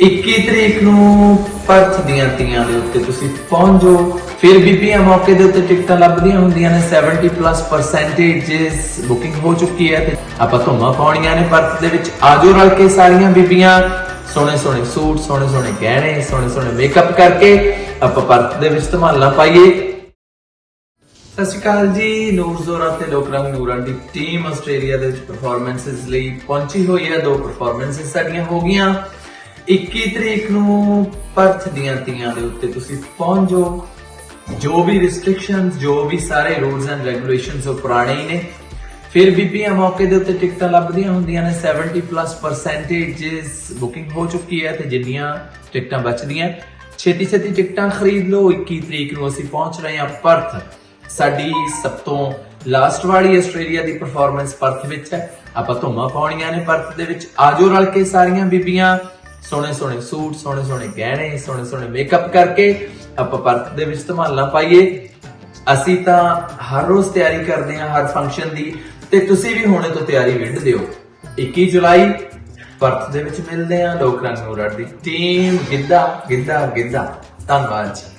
21 ਤਰੀਕ ਨੂੰ ਪਰਥ ਦੀਆਂ ਤੀਆਂ ਦੇ ਉੱਤੇ ਤੁਸੀਂ ਪਹੁੰਚ ਜਾਓ। ਫਿਰ ਬੀਬੀਆਂ ਮੌਕੇ ਦੇ ਉੱਤੇ ਟਿਕਟਾਂ ਲੱਭਦੀਆਂ ਹੁੰਦੀਆਂ ਨੇ। 70 ਪਲੱਸ ਪਰਸੈਂਟੇਜਸ ਬੁਕਿੰਗ ਹੋ ਚੁੱਕੀ ਹੈ ਤੇ ਆਪਾਂ ਧੁੰਮਾਂ ਪਾਉਣੀਆਂ ਨੇ ਪਰਥ ਦੇ ਵਿੱਚ। ਆਜੋ ਰਲ ਕੇ ਸਾਰੀਆਂ ਬੀਬੀਆਂ। ਸੋਹਣੇ ਸੋਹਣੇ ਸੂਟ, ਸੋਹਣੇ ਸੋਹਣੇ ਗਹਿਣੇ, ਸੋਹਣੇ ਸੋਹਣੇ ਮੇਕਅਪ ਕਰਕੇ ਆਪਾਂ ਪਰਥ ਦੇ ਵਿੱਚ ਧਮਾਲਾ ਪਾਈਏ। ਸਤਿ ਸ਼੍ਰੀ ਅਕਾਲ ਜੀ। ਨੂਰ ਜ਼ੋਰਾ ਤੇ ਲੋਕਰੰਗ ਨੂਰਾਂ ਦੀ ਟੀਮ ਆਸਟ੍ਰੇਲੀਆ ਦੇ ਵਿੱਚ ਪਰਫਾਰਮੈਂਸਸ ਲਈ ਪਹੁੰਚੀ ਹੋਈ ਹੈ। ਦੋ ਪਰਫਾਰਮੈਂਸਸ ਸਾਡੀਆਂ ਹੋ ਗਈਆਂ। 21 ਤਰੀਕ ਨੂੰ ਪਰਥ ਦੀਆਂ ਤੀਆਂ ਦੇ ਉੱਤੇ ਤੁਸੀਂ ਪਹੁੰਚ ਜਾਓ। ਜੋ ਵੀ ਰਿਸਟ੍ਰਿਕਸ਼ਨਸ ਜੋ ਵੀ ਸਾਰੇ ਰੂਲਸ ਐਂਡ ਰੈਗੂਲੇਸ਼ਨਸ ਉਹ ਪੁਰਾਣੇ ਹੀ ਨੇ। ਫਿਰ ਬੀਬੀਆਂ ਮੌਕੇ ਦੇ ਉੱਤੇ ਟਿਕਟਾਂ ਲੱਭਦੀਆਂ ਹੁੰਦੀਆਂ ਨੇ। 70 ਪਲੱਸ ਪਰਸੈਂਟੇਜਸ ਬੁਕਿੰਗ ਹੋ ਚੁੱਕੀ ਹੈ ਤੇ ਜਿੰਨੀਆਂ ਟਿਕਟਾਂ ਬਚਦੀਆਂ। ਛੇਤੀ ਛੇਤੀ ਟਿਕਟਾਂ ਖਰੀਦ ਲਓ। 21 ਤਰੀਕ ਨੂੰ ਅਸੀਂ ਪਹੁੰਚ ਰਹੇ ਹਾਂ ਪਰਥ। ਸਾਡੀ ਸਭ ਤੋਂ ਲਾਸਟ ਵਾਲੀ ਆਸਟ੍ਰੇਲੀਆ ਦੀ ਪਰਫਾਰਮੈਂਸ ਪਰਥ ਵਿੱਚ ਹੈ। ਆਪਾਂ ਧੁੰਮਾਂ ਪਾਉਣੀਆਂ ਨੇ ਪਰਥ ਦੇ ਵਿੱਚ। ਆਜੋ ਰਲ ਕੇ ਸਾਰੀਆਂ ਬੀਬੀਆਂ। ਸੋਹਣੇ ਸੋਹਣੇ ਸੂਟ, ਸੋਹਣੇ ਸੋਹਣੇ ਗਹਿਣੇ, ਸੋਹਣੇ ਸੋਹਣੇ ਮੇਕਅਪ ਕਰਕੇ ਆਪਾਂ ਪਰਤ ਦੇ ਵਿੱਚ ਧਮਾਲਾਂ ਪਾਈਏ। ਅਸੀਂ ਤਾਂ ਹਰ ਰੋਜ਼ ਤਿਆਰੀ ਕਰਦੇ ਹਾਂ ਹਰ ਫੰਕਸ਼ਨ ਦੀ ਤੇ ਤੁਸੀਂ ਵੀ ਹੁਣੇ ਤੋਂ ਤਿਆਰੀ ਵਿੱਢ ਦਿਓ। 21 ਜੁਲਾਈ ਪਰਤ ਦੇ ਵਿੱਚ ਮਿਲਦੇ ਹਾਂ ਲੋਕ ਰੰਗ ਨੂਰੜ ਦੀ। ਟੀਮ ਗਿੱਧਾ ਗਿੱਧਾ ਗਿੱਧਾ। ਧੰਨਵਾਦ ਜੀ।